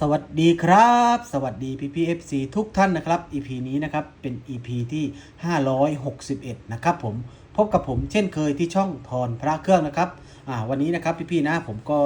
สวัสดีครับ สวัสดีพี่พี่เอฟซีทุกท่านนะครับ EP นี้นะครับเป็น EP ที่ 561 นะครับผมพบกับผมเช่นเคยที่ช่องพรพระเครื่องนะครับอ่าวันนี้นะครับพี่ๆนะผมก็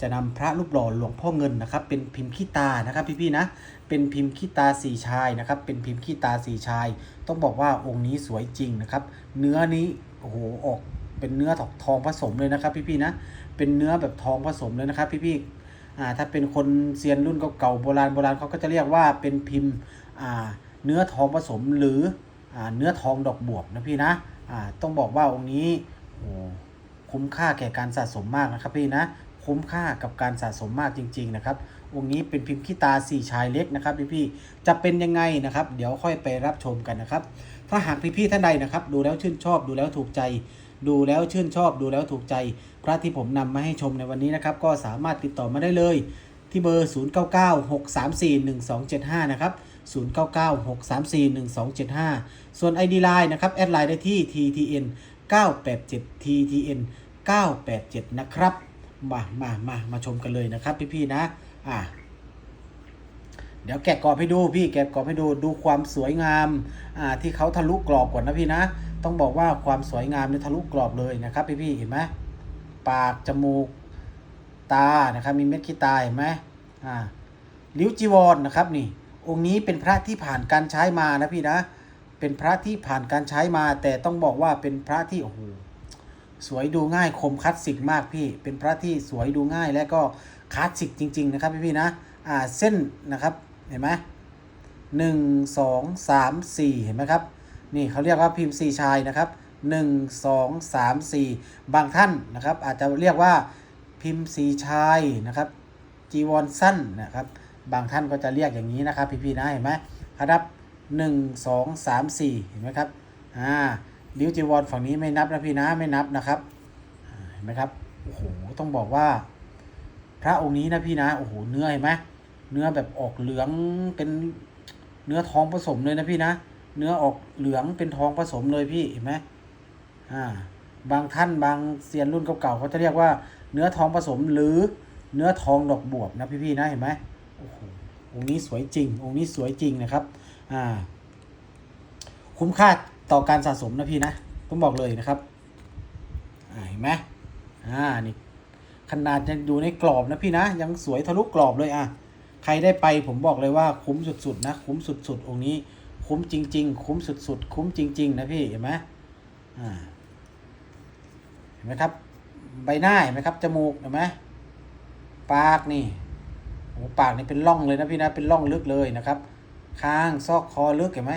จะนำพระรูปหล่อหลวงพ่อเงินนะครับ เป็นพิมพ์ขี้ตานะครับพี่ๆนะเป็นพิมพ์ขี้ตาสีชายนะครับ เป็นพิมพ์ขี้ตาสีชาย ต้องบอกว่าองค์นี้สวยจริงนะครับ เนื้อนี้โอ้โหออกเป็นเนื้อทองผสมเลยนะครับ พี่ๆนะเป็นเนื้อแบบทองผสมเลยนะครับ พี่ๆ อ่าถ้าเป็นคนเซียนรุ่นเก่าๆโบราณโบราณเขาก็จะเรียกว่าเป็นพิมพ์อ่าเนื้อทองผสมหรืออ่าเนื้อทองดอกบวบนะพี่นะอ่าต้องบอกว่าองค์นี้โอ้คุ้มค่าแก่การสะสมมากนะครับพี่นะคุ้มค่ากับการสะสมมากจริง ๆ นะครับ องค์นี้เป็นพิมพ์ขี้ตาสี่ชายเล็กนะครับพี่ๆจะเป็นยังไงนะครับ เดี๋ยวค่อยไปรับชมกันนะครับ ถ้าหากพี่ๆท่านใดนะครับ ดูแล้วชื่นชอบดูแล้วถูกใจ ดูแล้วชื่นชอบดูแล้วถูกใจ พระที่ผมนำมาให้ชมในวันนี้นะครับ ก็สามารถติดต่อมาได้เลย ที่เบอร์ 0996341275 นะครับ 0996341275 ส่วน ID Line นะครับแอดไลน์ได้ที่ TTN 987 TTN 987 นะครับ มามามามาชมกันเลยนะครับพี่ๆนะ อ่าเดี๋ยวแกะกรอบให้ดูพี่แกะกรอบให้ดูดูความสวยงามอ่าที่เขาทะลุกรอบก่อนนะพี่นะ ต้องบอกว่าความสวยงามนี่ทะลุกรอบเลยนะครับพี่พี่ๆเห็นไหมปากจมูกตานะครับมีเม็ดขี้ตาเห็นไหมอ่าลิ้วจีวรนนะครับนี่องค์นี้เป็นพระที่ผ่านการใช้มานะพี่นะ เป็นพระที่ผ่านการใช้มา แต่ต้องบอกว่าเป็นพระที่โอ้โหสวยดูง่ายคมคลาสสิกมากพี่ เป็นพระที่สวยดูง่ายและก็คลาสสิกจริง ๆ นะครับพี่พี่นะอ่าเส้นนะครับเห็นไหมหนึ่งสองสามสี่เห็นไหมครับ นี่เขาเรียกว่าพิมพ์สี่ชายนะครับหนึ่งสองสามสี่บางท่านนะครับ อาจจะเรียกว่าพิมพ์สี่ชายนะครับจีวรสั้นนะครับ บางท่านก็จะเรียกอย่างนี้นะครับ พี่ๆนะเห็นไหมครับหนึ่งสองสามสี่เห็นไหมครับอ่าลิ้วจีวรฝั่งนี้ไม่นับนะพี่นะไม่นับนะครับเห็นไหมครับโอ้โหต้องบอกว่า พระองค์นี้นะพี่นะโอ้โหเนื้อเห็นไหมเนื้อแบบออกเหลืองเป็นเนื้อทองผสมเลยนะพี่นะ เนื้อออกเหลืองเป็นทองผสมเลยพี่เห็นไหมอ่าบางท่านบางเซียนรุ่นเก่าๆเขาจะเรียกว่าเนื้อทองผสมหรือเนื้อทองดอกบวบนะพี่ๆนะเห็นไหมโอ้โหองค์นี้สวยจริง องค์นี้สวยจริงนะครับอ่าคุ้มค่าต่อการสะสมนะพี่นะต้องบอกเลยนะครับอ่าเห็นไหมอ่านี่ขนาดยังอยู่ในกรอบนะพี่นะ ยังสวยทะลุกรอบเลยอะใครได้ไปผมบอกเลยว่าคุ้มสุดๆนะคุ้มสุดๆองค์นี้ คุ้มจริง ๆ คุ้มสุดๆ คุ้มจริง ๆ นะพี่เห็นไหมเห็นไหมครับ ใบหน้าเห็นไหมครับจมูกเห็นไหมปากนี่โอ้ปากนี่เป็นร่องเลยนะพี่นะเป็นร่องลึกเลยนะครับคางซอกคอลึกเห็นไหม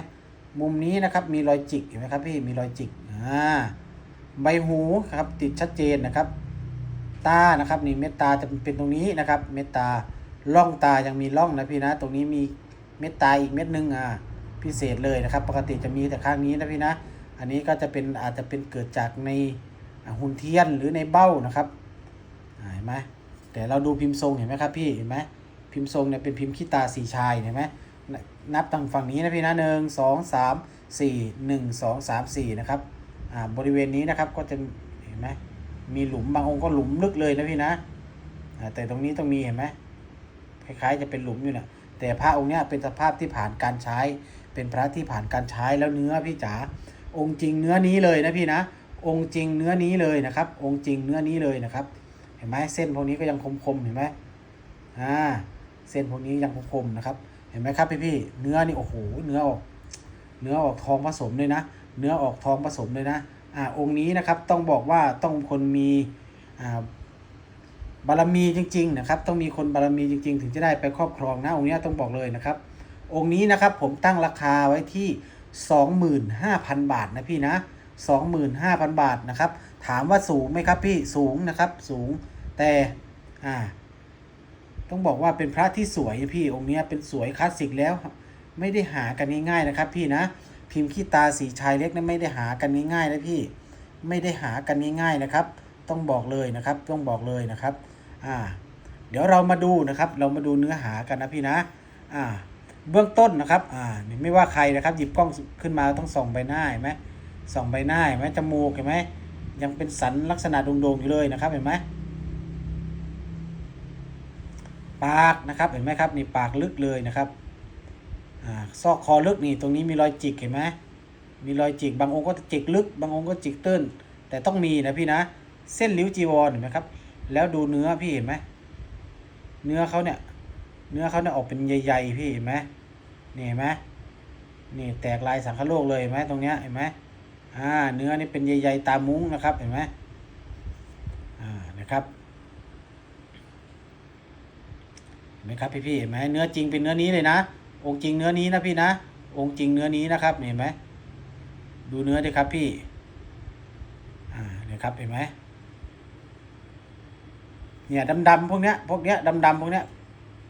มุมนี้นะครับมีรอยจิกเห็นไหมครับพี่มีรอยจิกอ่าใบหูครับติดชัดเจนนะครับ ตานะครับนี่เม็ดตาจะเป็นตรงนี้นะครับ เม็ดตาล่องตายังมีล่องนะพี่นะ ตรงนี้มีเม็ดตาอีกเม็ดหนึงอ่า พิเศษเลยนะครับ ปกติจะมีแต่ข้างนี้นะพี่นะ อันนี้ก็จะเป็นอาจจะเป็นเกิดจากในหุ่นเทียนหรือในเบ้านะครับเห็นไหมแต่เราดูพิมพ์ทรงเห็นไหมครับพี่เห็นไหมพิมพ์ทรงเนี่ยเป็นพิมพ์ขี้ตาสีชายเห็นไหมนับตั้งฝั่งนี้นะพี่นะหนึ่งสองสามสี่หนึ่งสองสามสี่นะครับอ่าบริเวณนี้นะครับก็จะเห็นไหมมีหลุมบางองค์ก็หลุมลึกเลยนะพี่นะอ่าแต่ตรงนี้ต้องมีเห็นไหมคล้ายๆจะเป็นหลุมอยู่นะแต่พระองค์เนี้ยเป็นสภาพที่ผ่านการใช้ เป็นพระที่ผ่านการใช้แล้วเนื้อพี่จ๋าองค์จริงเนื้อนี้เลยนะพี่นะ องค์จริงเนื้อนี้เลยนะครับ องค์จริงเนื้อนี้เลยนะครับ เห็นไหมเส้นพวกนี้ก็ยังคมๆเห็นไหมอ่าเส้นพวกนี้ยังคมๆนะครับ เห็นไหมครับพี่พี่ๆเนื้อนี่โอ้โหเนื้อออก เนื้อออกทองผสมเลยนะ เนื้อออกทองผสมเลยนะอ่าองค์นี้นะครับต้องบอกว่าต้องคนมีอ่าบารมีจริง ๆ นะครับ ต้องมีคนบารมีจริง ๆ ถึงจะได้ไปครอบครองนะองค์นี้ต้องบอกเลยนะครับ องค์นี้นะครับผมตั้งราคาไว้ที่ 25,000 บาทนะพี่นะ 25,000 บาทนะครับ ถามว่าสูงไหมครับพี่สูงนะครับสูงแต่อ่าต้องบอกว่าเป็นพระที่สวยนะพี่องค์นี้เป็นสวยคลาสสิกแล้ว ไม่ได้หากันง่ายๆนะครับ พี่นะ พิมพ์ขี้ตาสีชายเล็กนะไม่ได้หากันง่ายๆนะพี่ไม่ได้หากันง่ายๆนะครับ ต้องบอกเลยนะครับต้องบอกเลยนะครับอ่าเดี๋ยวเรามาดูนะครับ เรามาดูเนื้อหากันนะพี่นะอ่า เบื้องต้นนะครับ อ่าไม่ว่าใครนะครับ หยิบกล้องขึ้นมาต้องส่องใบหน้าเห็นไหมส่องใบหน้าเห็นไหมจมูกเห็นไหมยังเป็นสันลักษณะโด่งๆอยู่เลยนะครับ เห็นไหมปากนะครับ เห็นไหมครับนี่ปากลึกเลยนะครับอ่าซอกคอลึกนี่ตรงนี้มีรอยจิกเห็นไหมมีรอยจิกบางองค์ก็จิกลึก บางองค์ก็จิกตื้น แต่ต้องมีนะพี่นะ เส้นริ้วจีวรเห็นไหมครับ แล้วดูเนื้อพี่เห็นไหมเนื้อเขาเนี่ย เนื้อเขาเนี่ยออกเป็นใหญ่ๆพี่เห็นไหมนี่เห็นไหมนี่แตกลายสังคโลกเลยเห็นไหมตรงเนี้ยเห็นไหมอ่า เนื้อนี่เป็นใหญ่ๆตามมุ้งนะครับเห็นไหมอ่านะครับเห็นไหมครับพี่พี่ๆเห็นไหมเนื้อจริงเป็นเนื้อนี้เลยนะ องค์จริงเนื้อนี้นะพี่นะองค์จริงเนื้อนี้นะครับเห็นไหมดูเนื้อดิครับพี่อ่าเนี่ยครับเห็นไหมเนี่ยดำๆพวกเนี้ยพวกเนี้ยดำๆพวกเนี้ย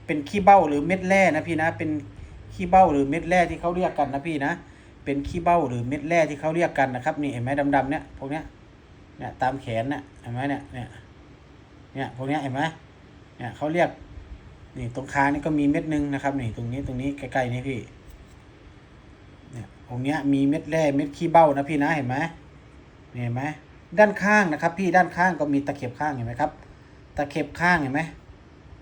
เป็นขี้เบ้าหรือเม็ดแร่นะพี่นะเป็นขี้เบ้าหรือเม็ดแร่ที่เขาเรียกกันนะพี่นะ เป็นขี้เบ้าหรือเม็ดแร่ที่เขาเรียกกันนะครับนี่เห็นไหมดำๆเนี้ยพวกเนี้ยเนี่ยตามแขนเนี่ยเห็นไหมเนี่ยเนี่ยเนี่ยพวกเนี้ยเห็นไหมเนี่ยเขาเรียกนี่ตรงคางนี่ก็มีเม็ดหนึงนะครับนี่ตรงนี้ตรงนี้ใกล้ๆนี่พี่เนี่ยตรงเนี้ยมีเม็ดแร่เม็ดขี้เบ้านะพี่นะเห็นไหมนี่เห็นไหมด้านข้างนะครับ พี่ด้านข้างก็มีตะเข็บข้างเห็นไหมครับ ตะเข็บข้างเห็นไหม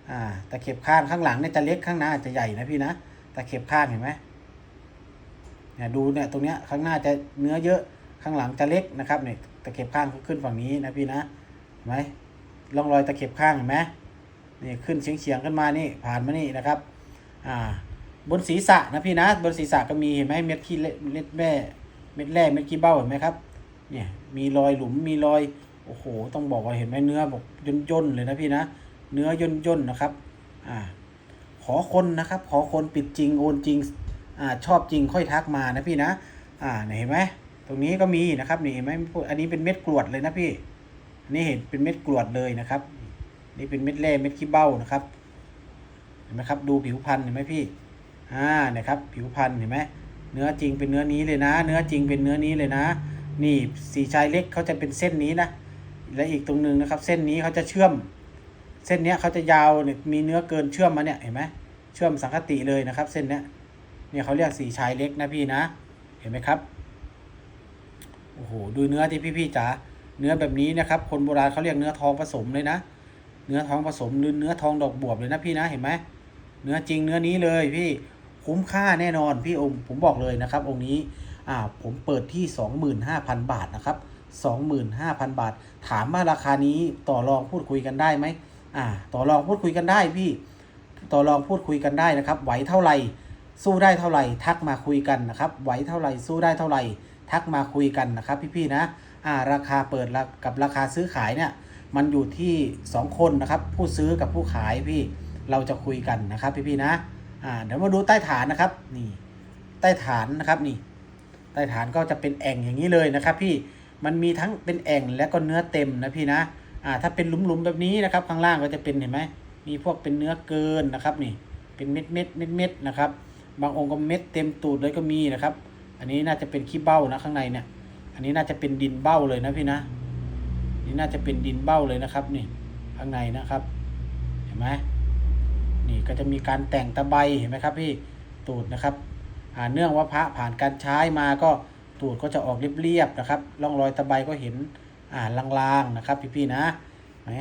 อ่าตะเข็บข้างข้างหลังเนี่ยจะเล็กข้างหน้าจะใหญ่นะพี่นะตะเข็บข้างเห็นไหมเนี่ยดูเนี่ยตรงเนี้ยข้างหน้าจะเนื้อเยอะข้างหลังจะเล็กนะครับเนี่ยตะเข็บข้างขึ้นฝั่งนี้นะพี่นะเห็นไหมร่องรอยตะเข็บข้างเห็นไหมนี่ขึ้นเฉียงเฉียงๆขึ้นมานี่ผ่านมานี่นะครับอ่าบนศีรษะนะพี่นะ บนศีรษะก็มีเห็นไหมเม็ดขี้เล็ดเม็ดแร่เม็ดแร่เม็ดขี้เบ้าเห็นไหมครับ เนี่ยมีรอยหลุมมีรอยโอ้โห ต้องบอกว่าเห็นไหมเนื้อบอกย่นๆเลยนะพี่นะ เนื้อย่นย่นนะครับอ่าขอคนนะครับ ขอคนปิดจริงโอนจริงอ่าชอบจริงค่อยทักมานะพี่นะอ่าเนี่ยเห็นไหมตรงนี้ก็มีนะครับนี่เห็นไหมอันนี้เป็นเม็ดกรวดเลยนะพี่อันนี่เห็นเป็นเม็ดกรวดเลยนะครับ นี่เป็นเม็ดแร่เม็ดขี้เบ้านะครับ เห็นไหมครับ ดูผิวพันธุ์เห็นไหมพี่อ่านี่ยครับ ผิวพันธุ์เห็นไหมเนื้อจริงเป็นเนื้อนี้เลยนะ เนื้อจริงเป็นเนื้อนี้เลยนะ นี่สีชายเล็กเขาจะเป็นเส้นนี้นะและอีกตรงหนึงนะครับ เส้นนี้เขาจะเชื่อม เส้นเนี้ยเขาจะยาวเนี่ยมีเนื้อเกินเชื่อมมาเนี่ยเห็นไหมเชื่อมสังคติเลยนะครับ เส้นเนี้ยเนี่ยเขาเรียกสีชายเล็กนะพี่นะ เห็นไหมครับโอ้โหดูเนื้อที่พี่ๆจ๋าเนื้อแบบนี้นะครับ คนโบราณเขาเรียกเนื้อทองผสมเลยนะ เนื้อทองผสมหรือเนื้อทองดอกบวบเลยนะพี่นะเห็นไหมเนื้อจริงเนื้อนี้เลยพี่คุ้มค่าแน่นอนพี่องค์ผมบอกเลยนะครับ องค์นี้อ่าผมเปิดที่ 25,000 บาทนะครับ 25,000 บาท ถามว่าราคานี้ต่อรองพูดคุยกันได้ไหม อ่าต่อรองพูดคุยกันได้พี่ต่อรองพูดคุยกันได้นะครับ ไหวเท่าไหร่สู้ได้เท่าไหร่ทักมาคุยกันนะครับ ไหวเท่าไหร่สู้ได้เท่าไหร่ทักมาคุยกันนะครับ พี่ๆนะอ่าราคาเปิดกับราคาซื้อขายเนี่ยมันอยู่ที่ 2 คนนะครับ ผู้ซื้อกับผู้ขายพี่เราจะคุยกันนะครับ พี่ๆนะอ่าเดี๋ยวมาดูใต้ฐานนะครับนี่ใต้ฐานนะครับนี่ ใต้ฐานก็จะเป็นแอ่งอย่างนี้เลยนะครับ พี่มันมีทั้งเป็นแอ่งและก็เนื้อเต็มนะพี่นะ อ่าถ้าเป็นหลุมๆแบบนี้นะครับ ข้างล่างก็จะเป็นเห็นไหมมีพวกเป็นเนื้อเกินนะครับนี่เป็นเม็ดเม็ดเม็ดเม็ดนะครับ บางองค์ก็เม็ดเต็มตูดเลยก็มีนะครับ อันนี้น่าจะเป็นขี้เบ้านะข้างในเนี่ย อันนี้น่าจะเป็นดินเบ้าเลยนะพี่นะ นี่น่าจะเป็นดินเบ้าเลยนะครับนี่ข้างในนะครับ เห็นไหมนี่ก็จะมีการแต่งตะไบเห็นไหมครับพี่ตูดนะครับอ่าเนื่องว่าพระผ่านการใช้มาก็ตูดก็จะออกเรียบๆนะครับร่องรอยตะไบก็เห็น อ่าลางๆนะครับพี่ๆนะไหม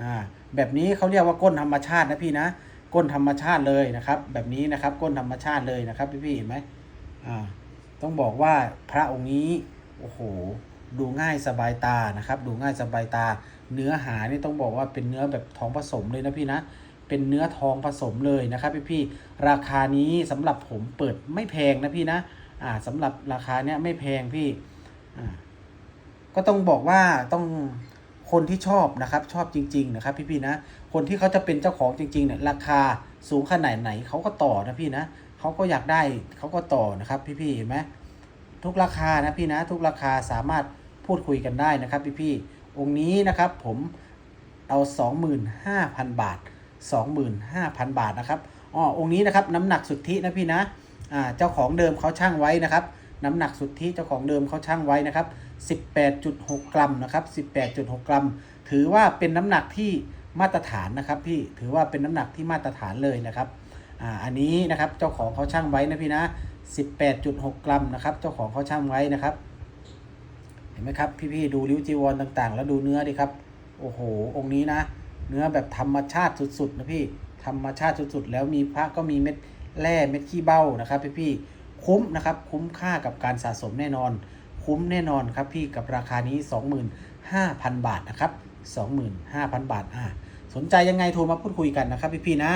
อ่าแบบนี้เขาเรียกว่าก้นธรรมชาตินะพี่นะ ก้นธรรมชาติเลยนะครับ แบบนี้นะครับก้นธรรมชาติเลยนะครับ พี่ๆเห็นไหมอ่าต้องบอกว่าพระองค์นี้โอ้โหดูง่ายสบายตานะครับ ดูง่ายสบายตา เนื้อหานี่ต้องบอกว่าเป็นเนื้อแบบทองผสมเลยนะพี่นะเป็นเนื้อทองผสมเลยนะครับพี่พี่ๆราคานี้สำหรับผมเปิดไม่แพงนะพี่นะอ่าสำหรับราคาเนี้ยไม่แพงพี่อ่า ก็ต้องบอกว่าต้องคนที่ชอบนะครับชอบจริง ๆ นะครับ พี่ๆนะ คนที่เขาจะเป็นเจ้าของจริงๆเนี่ยราคาสูงขนาดไหนเขาก็ต่อนะพี่นะเขาก็อยากได้เขาก็ต่อนะครับ พี่ๆเห็นไหมทุกราคานะพี่นะทุกราคาสามารถพูดคุยกันได้นะครับ พี่พี่ๆองค์นี้นะครับผมเอา 25,000 บาท 25,000 บาทนะครับอ๋อองค์นี้นะครับน้ำหนักสุทธินะพี่นะอ่าเจ้าของเดิมเขาช่างไว้นะครับ น้ำหนักสุทธิเจ้าของเดิมเขาช่างไว้นะครับ 18.6 กรัมนะครับ 18.6 กรัม ถือว่าเป็นน้ำหนักที่มาตรฐานนะครับพี่ ถือว่าเป็นน้ำหนักที่มาตรฐานเลยนะครับ อ่า อันนี้นะครับเจ้าของเขาช่างไว้นะพี่นะ 18.6 กรัมนะครับ เจ้าของเขาช่างไว้นะครับ เห็นไหมครับพี่ๆดูริ้วจีวรต่างๆ แล้วดูเนื้อดิครับ โอ้โห องค์นี้นะ เนื้อแบบธรรมชาติสุดๆนะพี่ธธรรมชาติสุดๆ แล้วมีพระก็มีเม็ดแร่เม็ดขี้เบ้านะครับพี่ๆ คุ้มนะครับ คุ้มค่ากับการสะสมแน่นอน คุ้มแน่นอนครับพี่กับราคานี้ 25,000 บาทนะครับ 25,000 บาทอ่าสนใจยังไงโทรมาพูดคุยกันนะครับพี่ๆนะ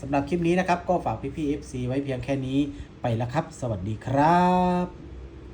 สำหรับคลิปนี้นะครับก็ฝากพี่ๆ FC ไว้เพียงแค่นี้ไปแล้วครับ สวัสดีครับ